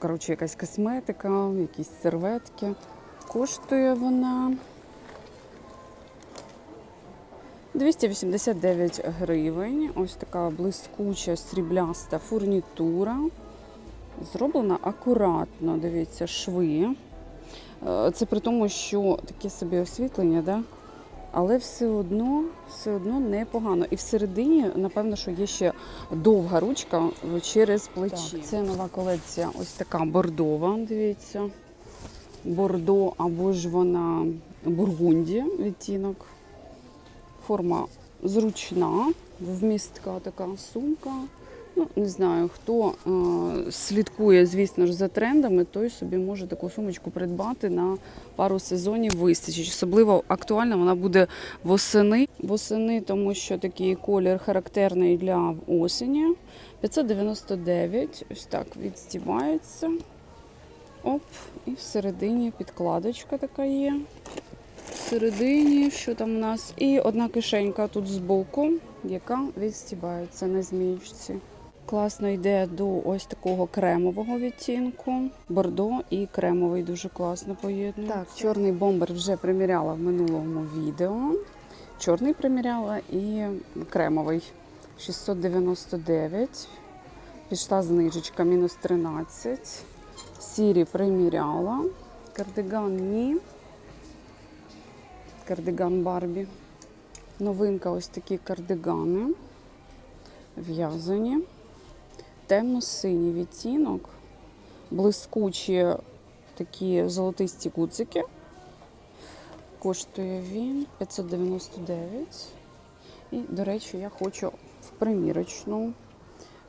Коротше, якась косметика, якісь серветки. Коштує вона 289 гривень. Ось така блискуча срібляста фурнітура. Зроблена акуратно, дивіться, шви. Е, Це при тому, що таке собі освітлення, да? Але все одно, все одно непогано. І всередині, напевно, що є ще довга ручка через плечі. Так, це нова колекція, ось така бордова, дивіться. Бордо або ж вона бургунді відтінок. Форма зручна, вмістка така сумка. Ну, не знаю, хто е, слідкує, звісно ж, за трендами, той собі може таку сумочку придбати на пару сезонів вистачить. Особливо актуальна вона буде восени. Восени, тому що такий колір характерний для осені. 599, ось так відстівається. Оп, і всередині підкладочка така є. Всередині, що там у нас? І одна кишенька тут збоку, яка відстібається на зміючці. Класно йде до ось такого кремового відтінку. Бордо і кремовий дуже класно поєднується. Так, чорний бомбер вже приміряла в минулому відео. Чорний приміряла і кремовий 699. Пішла знижечка мінус 13. Сірі приміряла. Кардиган ні. Кардиган Барбі. Новинка ось такі кардигани. В'язані. Темно-синій відтінок. Блискучі такі золотисті куцики. Коштує він 599. І, до речі, я хочу в примірочну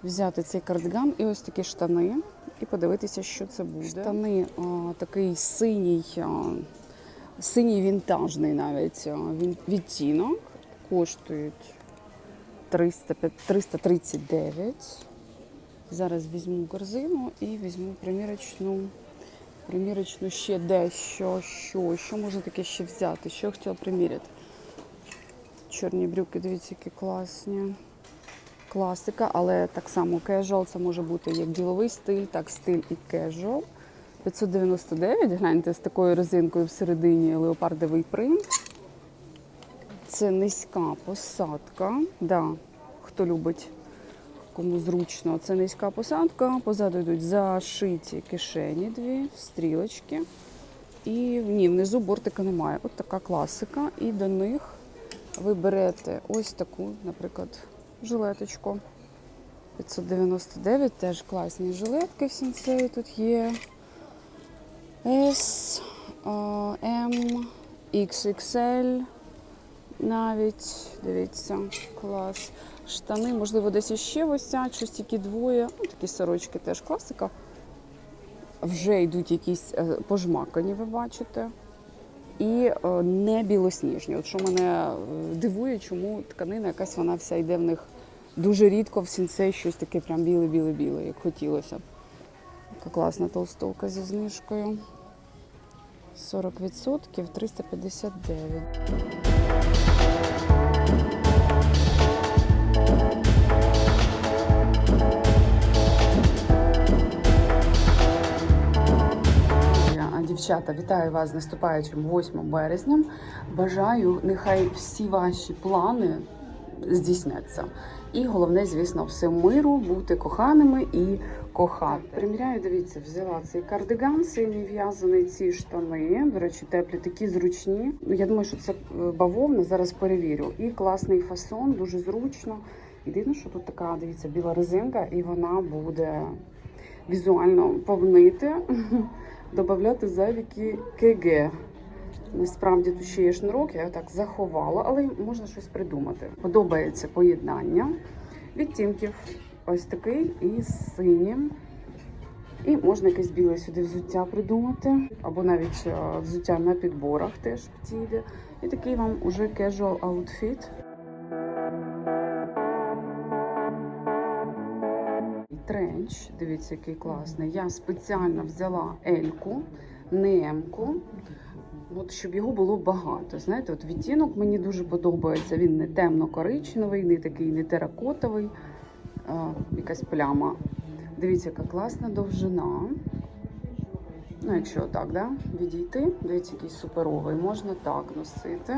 взяти цей кардиган і ось такі штани, і подивитися, що це буде. Штани а, такий синій, а, синій вінтажний навіть відтінок. Коштують 300, 339. Зараз візьму корзину і візьму примірочну. Примірочну ще дещо, що, що можна таке ще взяти, що я хотіла приміряти. Чорні брюки, дивіться, які класні. Класика, але так само кежуал, це може бути як діловий стиль, так стиль і кежуал. 599, гляньте, з такою резинкою всередині леопардовий принт. Це низька посадка. Да, хто любить, кому зручно, це низька посадка. Позаду йдуть зашиті кишені дві, стрілочки. І ні, внизу бортика немає. От така класика. І до них ви берете ось таку, наприклад, жилеточку. 599, теж класні жилетки в сенсеї тут є. S, M, XXL навіть, дивіться, клас. Штани, можливо, десь іще висять, щось тільки двоє. Ну, такі сорочки теж класика. Вже йдуть якісь е, пожмакані, ви бачите. І е, не білосніжні. От що мене е, дивує, чому тканина якась вона вся йде в них дуже рідко в сінцей щось таке прям біле-біле-біле, як хотілося. Така класна толстовка зі знижкою. 40% 359. Дівчата, вітаю вас з наступаючим 8 березням. Бажаю, нехай всі ваші плани здійсняться. І головне, звісно, все миру, бути коханими і кохати. Приміряю, дивіться, взяла цей кардиган, синій в'язаний, ці штани. До речі, теплі, такі зручні. Ну, я думаю, що це е, бавовна, зараз перевірю. І класний фасон, дуже зручно. Єдине, що тут така, дивіться, біла резинка, і вона буде візуально повнити, додати зайві КГ. Насправді тут ще є шнурок, я так заховала, але можна щось придумати. Подобається поєднання відтінків. Ось такий і синім. І можна якесь біле сюди взуття придумати, або навіть е, взуття на підборах теж підійде. І такий вам уже casual outfit. І дивіться, який класний. Я спеціально взяла Ельку, не Емку. От щоб його було багато. Знаєте, от відтінок мені дуже подобається. Він не темно-коричневий, не такий не теракотовий, а, якась пляма. Дивіться, яка класна довжина. Ну, якщо так, да, відійти, дивіться, який суперовий. Можна так носити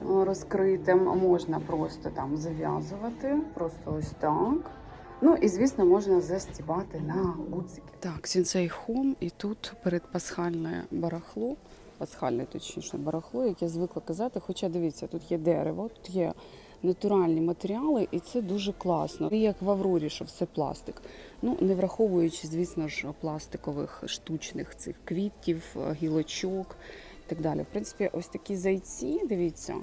розкритим, можна просто там зав'язувати, просто ось так. Ну і звісно, можна застібати на гудзики. Так, Сінсей Хом, і тут передпасхальне барахло, пасхальне точніше барахло, як я звикла казати. Хоча дивіться, тут є дерево, тут є натуральні матеріали, і це дуже класно. І як в Аврорі, що все пластик. Ну, не враховуючи, звісно ж, пластикових штучних цих квітів, гілочок і так далі. В принципі, ось такі зайці, дивіться,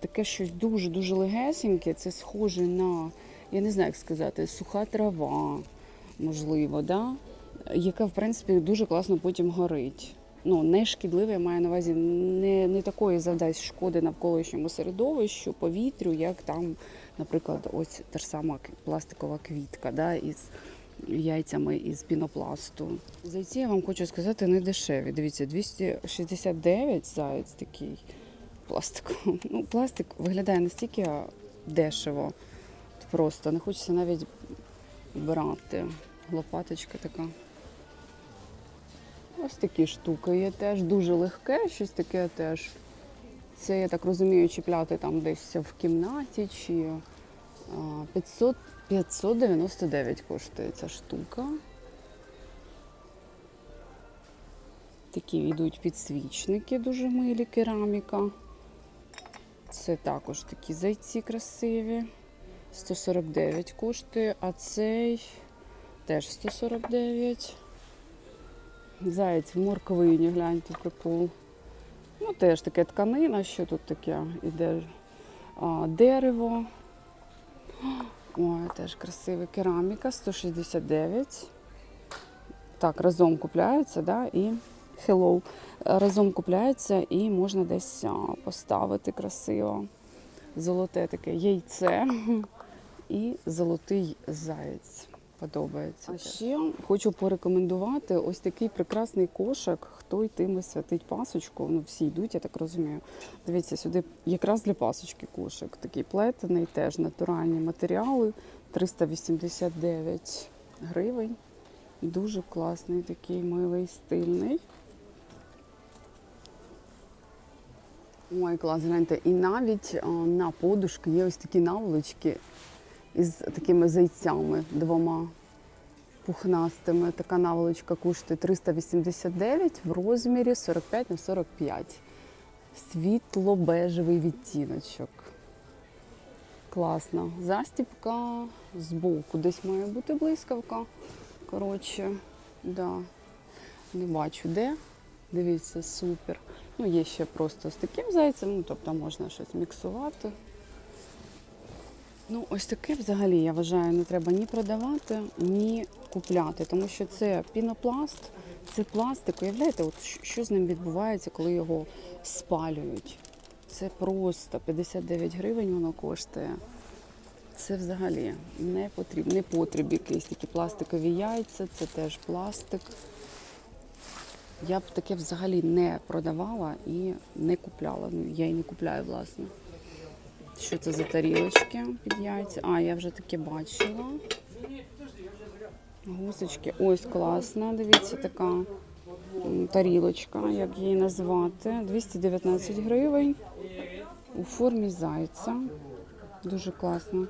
таке щось дуже-дуже легесеньке. Це схоже на, я не знаю, як сказати, суха трава, можливо, да? яка, в принципі, дуже класно потім горить. Ну, не шкідливе, я маю на увазі, не, не такої завдасть шкоди навколишньому середовищу, повітрю, як там, наприклад, ось та ж сама пластикова квітка да, із яйцями із пінопласту. Зайці, я вам хочу сказати, не дешеві. Дивіться, 269 заяць такий пластик. Ну, пластик виглядає настільки дешево. Просто не хочеться навіть брати. Лопаточка така. Ось такі штуки є теж дуже легке, щось таке теж. Це, я так розумію, чіпляти там десь в кімнаті чи 500, 599 коштує ця штука. Такі йдуть підсвічники, дуже милі, кераміка. Це також такі зайці красиві. 149 коштує, а цей теж 149. Заєць в морквині, гляньте, прикол. Ну, теж таке тканина, що тут таке іде а, дерево. Ой, теж красива кераміка, 169. Так, разом купляється, да, і hello. Разом купляється і можна десь поставити красиво. Золоте таке яйце і золотий заєць. Подобається. А ще хочу порекомендувати ось такий прекрасний кошик. Хто йтиме святить пасочку? Ну всі йдуть, я так розумію. Дивіться, сюди якраз для пасочки кошик. Такий плетений, теж натуральні матеріали. 389 гривень. Дуже класний, такий милий, стильний. Ой, клас, гляньте. І навіть на подушки є ось такі наволочки із такими зайцями двома пухнастими. Така наволочка коштує 389 в розмірі 45 на 45. Світло-бежевий відтіночок. Класно. Застіпка збоку. Десь має бути блискавка. Коротше, да. не бачу де. Дивіться, супер. Ну, є ще просто з таким зайцем, ну, тобто можна щось міксувати. Ну, ось таке взагалі, я вважаю, не треба ні продавати, ні купляти, тому що це пінопласт, це пластик. Уявляєте, от що- з ним відбувається, коли його спалюють. Це просто 59 гривень воно коштує. Це взагалі не потрібно, не потріб якийсь такі пластикові яйця, це теж пластик. Я б таке взагалі не продавала і не купляла. Ну, я і не купляю, власне. Що це за тарілочки під яйця? А, я вже таке бачила. Гусочки. Ось класна, дивіться, така тарілочка, як її назвати. 219 гривень у формі зайця. Дуже класна.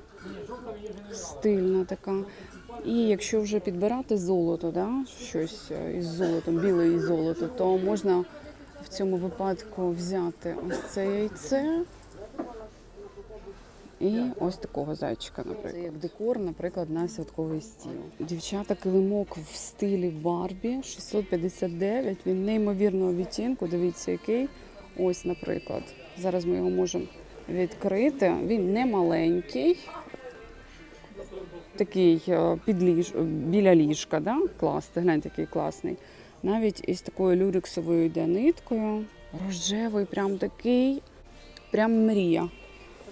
Стильна така. І якщо вже підбирати золото, да, щось е, із золотом, біле із золото, то можна в цьому випадку взяти ось це яйце. І ось такого зайчика, наприклад. Це як декор, наприклад, на святковий стіл. Дівчата, килимок в стилі Барбі 659. Він неймовірного відтінку. Дивіться, який. Ось, наприклад. Зараз ми його можемо відкрити. Він не маленький. такий е, під ліж... біля ліжка, да? клас, це гляньте, який класний. Навіть із такою люрексовою йде ниткою. Рожевий, прям такий, прям мрія.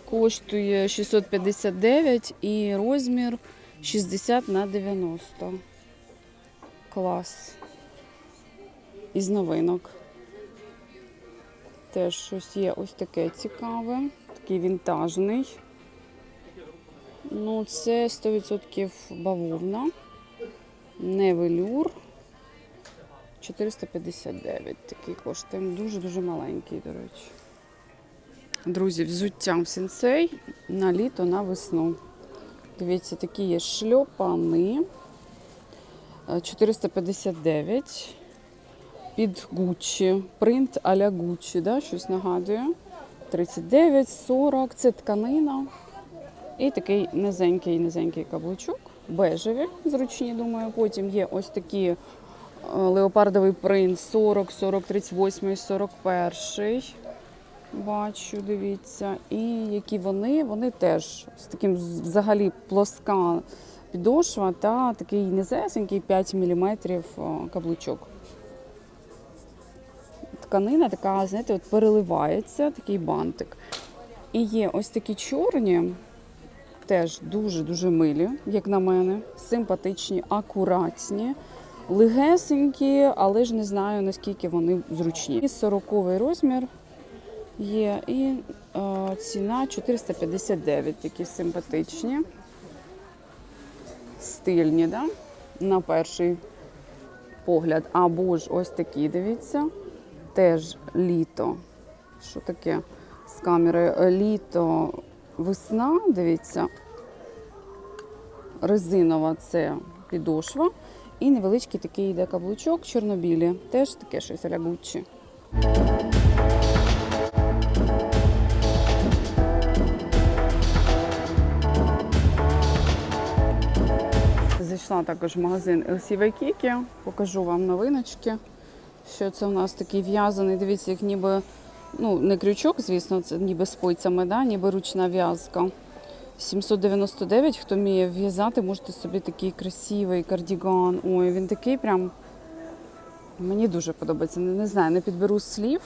Коштує 659 і розмір 60 на 90. Клас. Із новинок. Теж щось є ось таке цікаве, такий вінтажний. Ну, це 100% бавовна, не велюр. 459 такий коштує. Дуже-дуже маленький, до речі. Друзі, взуття в сенсей на літо, на весну. Дивіться, такі є шльопани. Е, 459 під Гуччі. Принт а-ля Гуччі, да? щось нагадує. 39, 40, це тканина. І такий низенький, низенький каблучок. Бежеві, зручні, думаю. Потім є ось такі е, леопардовий принт 40, 40, 38, 41. Бачу, дивіться. І які вони, вони теж з таким взагалі плоска підошва та такий низесенький 5 мм каблучок. Тканина така, знаєте, от переливається, такий бантик. І є ось такі чорні, теж дуже-дуже милі, як на мене, симпатичні, акуратні, легесенькі, але ж не знаю, наскільки вони зручні. І 40 розмір є, і е, ціна 459, такі симпатичні, стильні, да? на перший погляд. Або ж ось такі, дивіться, теж літо. Що таке з камери? Е, Літо, весна, дивіться. Резинова це підошва. І невеличкий такий йде каблучок чорнобілі. Теж таке щось Гуччі. Зайшла також в магазин LC Waikiki. Покажу вам новиночки. Що це у нас такий в'язаний, дивіться, як ніби, ну, не крючок, звісно, це ніби з пойцями, да? ніби ручна в'язка. 799, хто вміє в'язати, можете собі такий красивий кардіган. Ой, він такий прям. Мені дуже подобається. Не, не знаю, не підберу слів,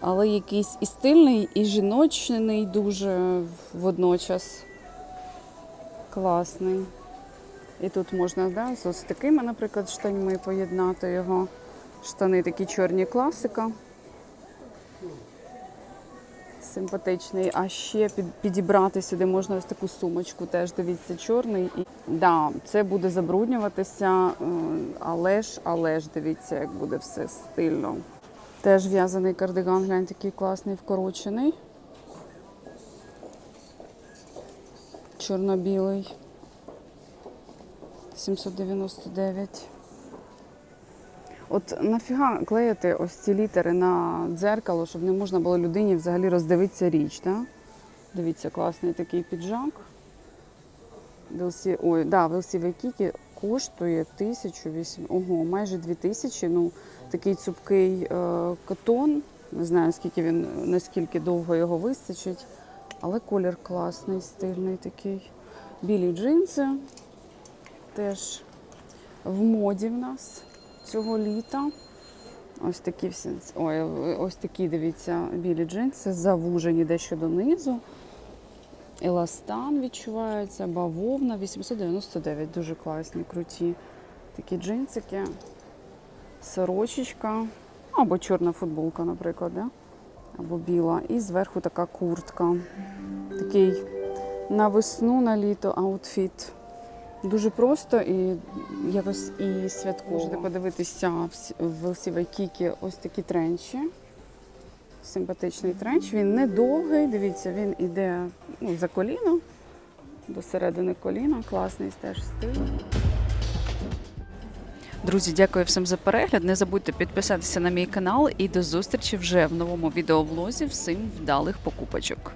але якийсь і стильний, і жіночний дуже водночас. Класний. І тут можна да, з такими, наприклад, штаньми поєднати його. Штани такі чорні класика. Симпатичний. А ще під, підібрати сюди можна ось таку сумочку, теж дивіться, чорний. І, да, це буде забруднюватися, е, але ж, але ж дивіться, як буде все стильно. Теж в'язаний кардиган, глянь, такий класний, вкорочений. Чорно-білий. 799. От нафіга клеїти ось ці літери на дзеркало, щоб не можна було людині взагалі роздивитися річ, да? Дивіться, класний такий піджак. Велсі... Ой, да, Велсі Векікі коштує 1008, ого, майже 2000. Ну, такий цупкий е, катон. Не знаю, скільки він, наскільки довго його вистачить. Але колір класний, стильний такий. Білі джинси. Теж в моді в нас цього літа. Ось такі всі, ой, ось такі, дивіться, білі джинси, завужені дещо донизу. Еластан відчувається, бавовна, 899, дуже класні, круті. Такі джинсики, сорочечка, або чорна футболка, наприклад, да? або біла. І зверху така куртка. Такий на весну, на літо аутфіт. Дуже просто і якось і святково. Можете подивитися в в Сівайкікі ось такі тренчі. Симпатичний тренч. Він не довгий, дивіться, він іде ну, за коліно, до середини коліна. Класний теж стиль. Друзі, дякую всім за перегляд. Не забудьте підписатися на мій канал і до зустрічі вже в новому відеовлозі. Всім вдалих покупочок.